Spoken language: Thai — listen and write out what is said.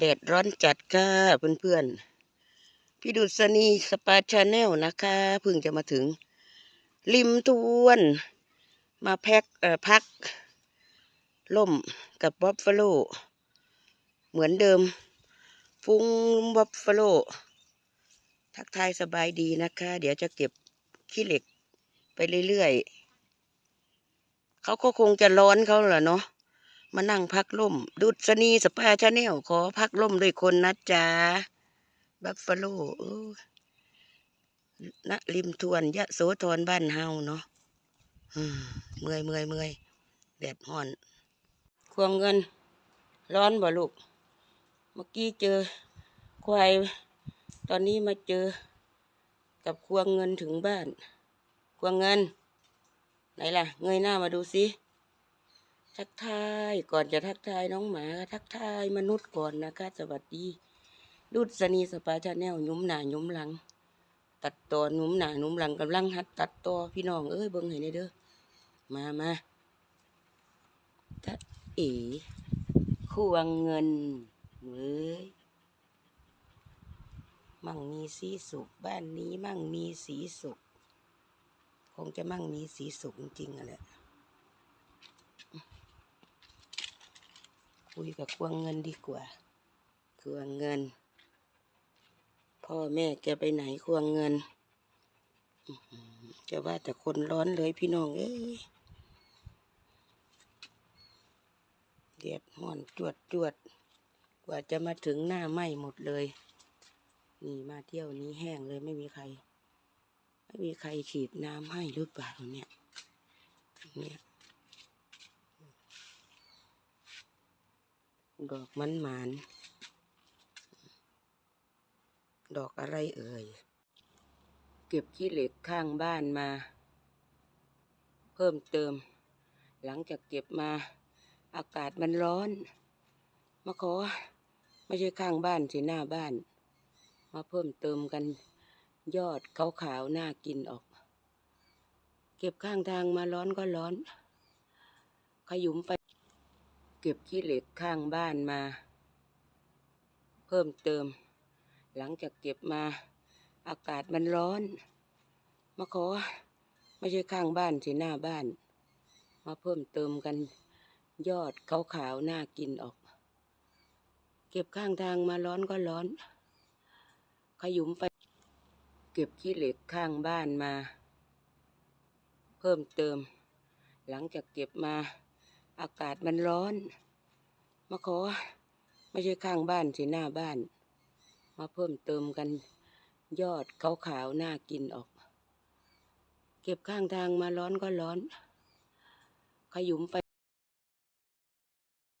แดดร้อนจัดค่ะเพื่อนๆ พี่ดุษณีสปาชาแนลนะคะเพิ่งจะมาถึง ริมทวน มาแพ็กเอ่อพัก ล่มกับบ๊อบฟาโล เหมือนเดิม ฟุ้งบ๊อบฟาโล ทักทายสบายดีนะคะ เดี๋ยวจะเก็บขี้เหล็กไปเรื่อยๆ เขาก็คงจะร้อนเขาเหรอเนาะ มานั่งพักล่ม ดุษณีสปาชาแนลขอพักล่มด้วยคนนะจ๊ะ บัฟฟาโลเออณริมทวนยะโสธรบ้านเฮาเนาะอืมเมื่อยเมื่อยเมื่อยแดดห่อน ควงเงิน ร้อนบ่ลูก เมื่อกี้เจอควาย ตอนนี้มาเจอ กับควงเงินถึงบ้าน ควงเงิน ไหนล่ะ เงยหน้ามาดูสิ ทักทายก่อนจะทักทายน้องหมา ทักทายมนุษย์ก่อนนะคะสวัสดีดุษณีสปาชาแนลยุ้มหนายุ้มหลัง ตัดต่อหนุ่มหนาหนุ่มหลังกำลังหัด ตัดต่อพี่น้องเอ้ยเบิ่งให้ในเด้อมามาตะเอ๋ควงเงินเว้ยมั่งมีสีสุขบ้านนี้มั่งมีสีสุข คงจะมั่งมีสีสุขจริงๆอะแหละ คุยกับควงเงินดีกว่าควงเงิน พ่อแม่แกไปไหนควงเงินจะว่าแต่คนร้อนเลยพี่น้องเอ้ยเดียดห่อนจวดจวด กว่าจะมาถึงหน้าไหมหมดเลย นี่มาเที่ยวนี้แห้งเลยไม่มีใคร ไม่มีใครฉีดน้ำให้หรือเปล่าเนี่ยเนี่ย ดอกมันหมาน ดอกอะไรเอ่ย เก็บขี้เหล็กข้างบ้านมา เพิ่มเติม หลังจากเก็บมา อากาศมันร้อน มาขอ ไม่ใช่ข้างบ้านสิหน้าบ้าน มาเพิ่มเติมกันยอดขาวๆน่ากินออก เก็บข้างทางมาร้อนก็ร้อน ขยุมไป เก็บขี้เหล็กข้างบ้านมา เพิ่มเติม หลังจากเก็บมา อากาศมันร้อน มาขอ ไม่ใช่ข้างบ้านสิหน้าบ้าน มาเพิ่มเติมกันยอดขาวๆน่ากินออก เก็บข้างทางมาร้อนก็ร้อน ขยุมไป เก็บขี้เหล็กข้างบ้านมา เพิ่มเติม หลังจากเก็บมา อากาศมันร้อน มาขอ ไม่ใช่ข้างบ้านสิหน้าบ้าน มาเพิ่มเติมกันยอดขาวๆน่ากินออก เก็บข้างทางมาร้อนก็ร้อน ขยุมไป